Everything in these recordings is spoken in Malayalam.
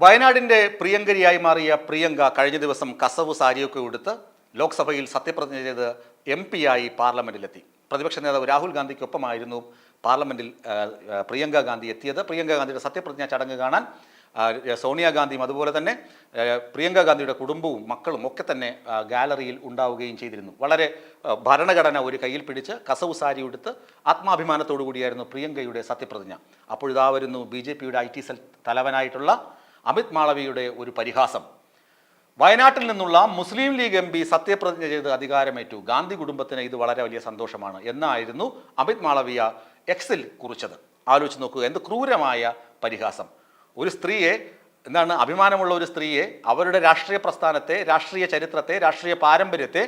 വയനാടിന്റെ പ്രിയങ്കരിയായി മാറിയ പ്രിയങ്ക കഴിഞ്ഞ ദിവസം കസവ് സാരിയൊക്കെ ഉടുത്ത് ലോക്സഭയിൽ സത്യപ്രതിജ്ഞ ചെയ്ത് എം ആയി പാർലമെന്റിലെത്തി. പ്രതിപക്ഷ നേതാവ് രാഹുൽ ഗാന്ധിക്കൊപ്പമായിരുന്നു ആ, പ്രിയങ്ക ഗാന്ധി എത്തിയത്. പ്രിയങ്ക ഗാന്ധിയുടെ സത്യപ്രതിജ്ഞ ചടങ്ങ് കാണാൻ സോണിയാഗാന്ധിയും അതുപോലെ തന്നെ പ്രിയങ്ക ഗാന്ധിയുടെ കുടുംബവും മക്കളും ഒക്കെ തന്നെ ഗാലറിയിൽ ഉണ്ടാവുകയും ചെയ്തിരുന്നു. വളരെ ഭരണഘടന ഒരു കയ്യിൽ പിടിച്ച് കസവ് സാരി ഉടുത്ത് ആത്മാഭിമാനത്തോടു കൂടിയായിരുന്നു പ്രിയങ്കയുടെ സത്യപ്രതിജ്ഞ. അപ്പോഴിതാ വരുന്നു ബി ജെ പിയുടെ ഐ ടി സെൽ തലവനായിട്ടുള്ള അമിത് മാളവിയുടെ ഒരു പരിഹാസം. വയനാട്ടിൽ നിന്നുള്ള മുസ്ലിം ലീഗ് എം പി സത്യപ്രതിജ്ഞ ചെയ്ത് അധികാരമേറ്റു. ഗാന്ധി കുടുംബത്തിന് ഇത് വളരെ വലിയ സന്തോഷമാണ് എന്നായിരുന്നു അമിത് മാളവിയ എക്സിൽ കുറിച്ചത്. ആലോചിച്ച് നോക്കുക എന്ത് ക്രൂരമായ പരിഹാസം. ഒരു സ്ത്രീയെ എന്താണ് അഭിമാനമുള്ള ഒരു സ്ത്രീയെ അവരുടെ രാഷ്ട്രീയ പ്രസ്ഥാനത്തെ രാഷ്ട്രീയ ചരിത്രത്തെ രാഷ്ട്രീയ പാരമ്പര്യത്തെ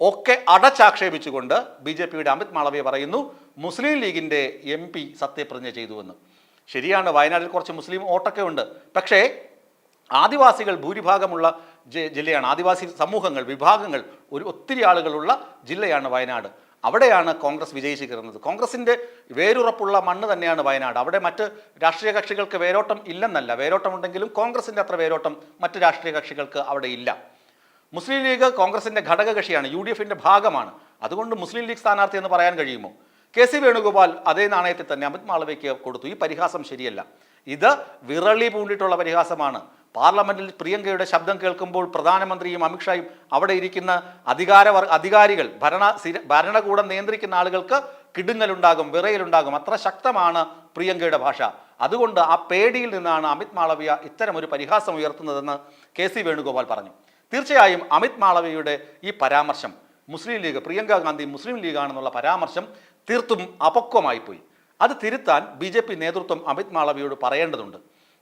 ഒക്കെ അടച്ചാക്ഷേപിച്ചുകൊണ്ട് ബി ജെ പിയുടെ അമിത് മാളവിയ പറയുന്നു മുസ്ലിം ലീഗിന്റെ എം പി സത്യപ്രതിജ്ഞ ചെയ്തുവെന്ന് ശരിയാണ് വയനാട്ടിൽ കുറച്ച് മുസ്ലിം വോട്ടൊക്കെ ഉണ്ട്. പക്ഷേ ആദിവാസികൾ ഭൂരിഭാഗമുള്ള ജില്ലയാണ്. ആദിവാസി സമൂഹങ്ങൾ വിഭാഗങ്ങൾ ഒരു ഒത്തിരി ആളുകളുള്ള ജില്ലയാണ് വയനാട്. അവിടെയാണ് കോൺഗ്രസ് വിജയിച്ചു കയറുന്നത് കോൺഗ്രസിന്റെ വേരുറപ്പുള്ള മണ്ണ് തന്നെയാണ് വയനാട്. അവിടെ മറ്റ് രാഷ്ട്രീയ കക്ഷികൾക്ക് വേരോട്ടം ഇല്ലെന്നല്ല. വേരോട്ടം ഉണ്ടെങ്കിലും കോൺഗ്രസിന്റെ അത്ര വേരോട്ടം മറ്റ് രാഷ്ട്രീയ കക്ഷികൾക്ക് അവിടെ ഇല്ല. മുസ്ലിം ലീഗ് കോൺഗ്രസിന്റെ ഘടകകക്ഷിയാണ് യു ഡി എഫിന്റെ ഭാഗമാണ്. അതുകൊണ്ട് മുസ്ലിം ലീഗ് സ്ഥാനാർത്ഥി എന്ന് പറയാൻ കഴിയുമോ? കെ സി വേണുഗോപാൽ അതേ നാണയത്തിൽ തന്നെ അമിത് മാളവയ്ക്ക് കൊടുത്തു. ഈ പരിഹാസം ശരിയല്ല. ഇത് വിറളി പൂണ്ടിട്ടുള്ള പരിഹാസമാണ്. പാർലമെന്റിൽ പ്രിയങ്കയുടെ ശബ്ദം കേൾക്കുമ്പോൾ പ്രധാനമന്ത്രിയും അമിത്ഷായും അവിടെ ഇരിക്കുന്ന അധികാര അധികാരികൾ ഭരണ ഭരണകൂടം നിയന്ത്രിക്കുന്ന ആളുകൾക്ക് കിടുങ്ങലുണ്ടാകും വിറയലുണ്ടാകും. അത്ര ശക്തമാണ് പ്രിയങ്കയുടെ ഭാഷ. അതുകൊണ്ട് ആ പേടിയിൽ നിന്നാണ് അമിത് മാളവിയ ഇത്തരമൊരു പരിഹാസം ഉയർത്തുന്നതെന്ന് കെ സി വേണുഗോപാൽ പറഞ്ഞു. തീർച്ചയായും അമിത് മാളവിയുടെ ഈ പരാമർശം മുസ്ലിം ലീഗ് പ്രിയങ്ക ഗാന്ധി മുസ്ലിം ലീഗാണെന്നുള്ള പരാമർശം തീർത്തും അപക്വമായി പോയി അത് തിരുത്താൻ ബി ജെ പി നേതൃത്വം അമിത് മാളവിയോട് പറയേണ്ടതുണ്ട്.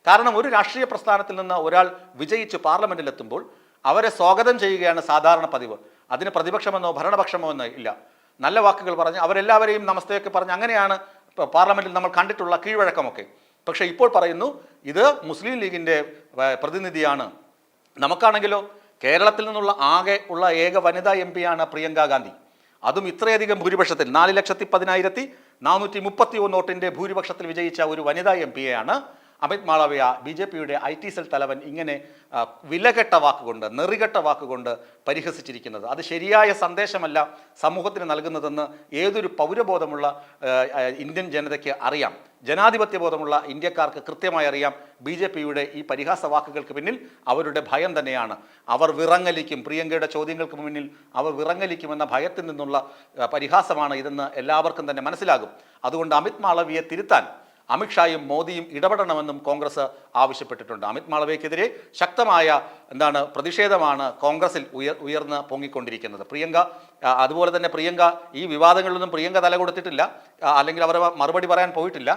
കാരണം ഒരു രാഷ്ട്രീയ പ്രസ്ഥാനത്തിൽ നിന്ന് ഒരാൾ വിജയിച്ച് പാർലമെന്റിലെത്തുമ്പോൾ അവരെ സ്വാഗതം ചെയ്യുകയാണ് സാധാരണ പതിവ്. അതിന് പ്രതിപക്ഷമെന്നോ ഭരണപക്ഷമോ എന്നോ ഇല്ല. നല്ല വാക്കുകൾ പറഞ്ഞ് അവരെല്ലാവരെയും നമസ്തയൊക്കെ പറഞ്ഞ് അങ്ങനെയാണ് പാർലമെന്റിൽ നമ്മൾ കണ്ടിട്ടുള്ള കീഴ്വഴക്കമൊക്കെ. പക്ഷേ ഇപ്പോൾ പറയുന്നു ഇത് മുസ്ലിം ലീഗിന്റെ പ്രതിനിധിയാണ്. നമുക്കാണെങ്കിലോ കേരളത്തിൽ നിന്നുള്ള ആകെ ഉള്ള ഏക വനിതാ എം പിയാണ് പ്രിയങ്ക ഗാന്ധി. അതും ഇത്രയധികം ഭൂരിപക്ഷത്തിൽ നാല് ലക്ഷത്തി പതിനായിരത്തി നാനൂറ്റി മുപ്പത്തി ഒന്ന് വോട്ടിന്റെ ഭൂരിപക്ഷത്തിൽ വിജയിച്ച ഒരു വനിതാ എം പിയെയാണ് അമിത് മാളവ്യ ബി ജെ പിയുടെ ഐ ടി സെൽ തലവൻ ഇങ്ങനെ വിലകെട്ട വാക്കുകൊണ്ട് നെറികെട്ട വാക്കുകൊണ്ട് പരിഹസിച്ചിരിക്കുന്നത്. അത് ശരിയായ സന്ദേശമല്ല സമൂഹത്തിന് നൽകുന്നതെന്ന് ഏതൊരു പൗരബോധമുള്ള ഇന്ത്യൻ ജനതയ്ക്ക് അറിയാം. ജനാധിപത്യ ബോധമുള്ള ഇന്ത്യക്കാർക്ക് കൃത്യമായി അറിയാം ബി ജെ പിയുടെ ഈ പരിഹാസ വാക്കുകൾക്ക് പിന്നിൽ അവരുടെ ഭയം തന്നെയാണ്. അവർ വിറങ്ങലിക്കും പ്രിയങ്കയുടെ ചോദ്യങ്ങൾക്ക് മുന്നിൽ അവർ വിറങ്ങലിക്കുമെന്ന ഭയത്തിൽ നിന്നുള്ള പരിഹാസമാണ് ഇതെന്ന് എല്ലാവർക്കും തന്നെ മനസ്സിലാകും. അതുകൊണ്ട് അമിത് മാളവിയെ തിരുത്താൻ അമിത്ഷായും മോദിയും ഇടപെടണമെന്നും കോൺഗ്രസ് ആവശ്യപ്പെട്ടിട്ടുണ്ട്. അമിത് മാളവയ്ക്കെതിരെ ശക്തമായ എന്താണ് പ്രതിഷേധമാണ് കോൺഗ്രസിൽ ഉയർ ഉയർന്ന് പൊങ്ങിക്കൊണ്ടിരിക്കുന്നത്. പ്രിയങ്ക അതുപോലെ തന്നെ പ്രിയങ്ക ഈ വിവാദങ്ങളിലൊന്നും പ്രിയങ്ക തല കൊടുത്തിട്ടില്ല. അല്ലെങ്കിൽ അവർ മറുപടി പറയാൻ പോയിട്ടില്ല.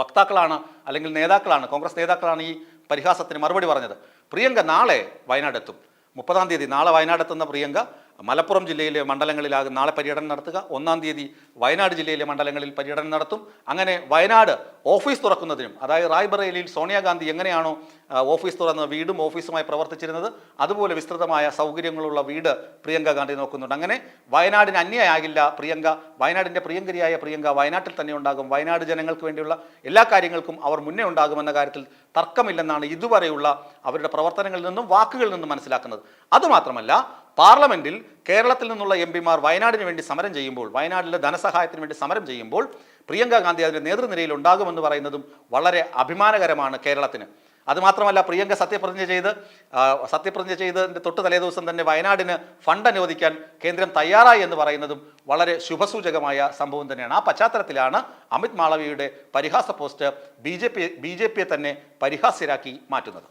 വക്താക്കളാണ് അല്ലെങ്കിൽ നേതാക്കളാണ് കോൺഗ്രസ് നേതാക്കളാണ് ഈ പരിഹാസത്തിന് മറുപടി പറഞ്ഞത്. പ്രിയങ്ക നാളെ വയനാട് എത്തും മുപ്പതാം തീയതി നാളെ വയനാട് എത്തുന്ന പ്രിയങ്ക മലപ്പുറം ജില്ലയിലെ മണ്ഡലങ്ങളിലാകും. നാളെ പര്യടനം നടത്തുക. ഒന്നാം തീയതി വയനാട് ജില്ലയിലെ മണ്ഡലങ്ങളിൽ പര്യടനം നടത്തും. അങ്ങനെ വയനാട് ഓഫീസ് തുറക്കുന്നതിനും അതായത് റായ്ബറേലിയിൽ സോണിയാഗാന്ധി എങ്ങനെയാണോ ഓഫീസ് തുറന്ന് വീടും ഓഫീസുമായി പ്രവർത്തിച്ചിരുന്നത് അതുപോലെ വിസ്തൃതമായ സൗകര്യങ്ങളുള്ള വീട് പ്രിയങ്ക ഗാന്ധി നോക്കുന്നുണ്ട്. അങ്ങനെ വയനാടിന് അന്യയാകില്ല പ്രിയങ്ക. വയനാടിന്റെ പ്രിയങ്കരിയായ പ്രിയങ്ക വയനാട്ടിൽ തന്നെ ഉണ്ടാകും. വയനാട് ജനങ്ങൾക്ക് വേണ്ടിയുള്ള എല്ലാ കാര്യങ്ങൾക്കും അവർ മുന്നേ ഉണ്ടാകുമെന്ന കാര്യത്തിൽ തർക്കമില്ലെന്നാണ് ഇതുവരെയുള്ള അവരുടെ പ്രവർത്തനങ്ങളിൽ നിന്നും വാക്കുകളിൽ നിന്നും മനസ്സിലാക്കുന്നത്. അതുമാത്രമല്ല പാർലമെന്റിൽ കേരളത്തിൽ നിന്നുള്ള എം പിമാർ വയനാടിന് വേണ്ടി സമരം ചെയ്യുമ്പോൾ വയനാടിലെ ധനസഹായത്തിന് വേണ്ടി സമരം ചെയ്യുമ്പോൾ പ്രിയങ്ക ഗാന്ധി അതിന്റെ നേതൃനിരയിൽ ഉണ്ടാകുമെന്ന് പറയുന്നതും വളരെ അഭിമാനകരമാണ് കേരളത്തിന്. അതുമാത്രമല്ല പ്രിയങ്ക സത്യപ്രതിജ്ഞ ചെയ്ത് സത്യപ്രതിജ്ഞ ചെയ്തതിന്റെ തൊട്ട് തലേ ദിവസം തന്നെ വയനാടിന് ഫണ്ട് അനുവദിക്കാൻ കേന്ദ്രം തയ്യാറായി എന്ന് പറയുന്നതും വളരെ ശുഭസൂചകമായ സംഭവം തന്നെയാണ്. ആ പശ്ചാത്തലത്തിലാണ് അമിത് മാളവിയുടെ പരിഹാസ post B J P B J പിയെ തന്നെ പരിഹാസ്യരാക്കി മാറ്റുന്നത്.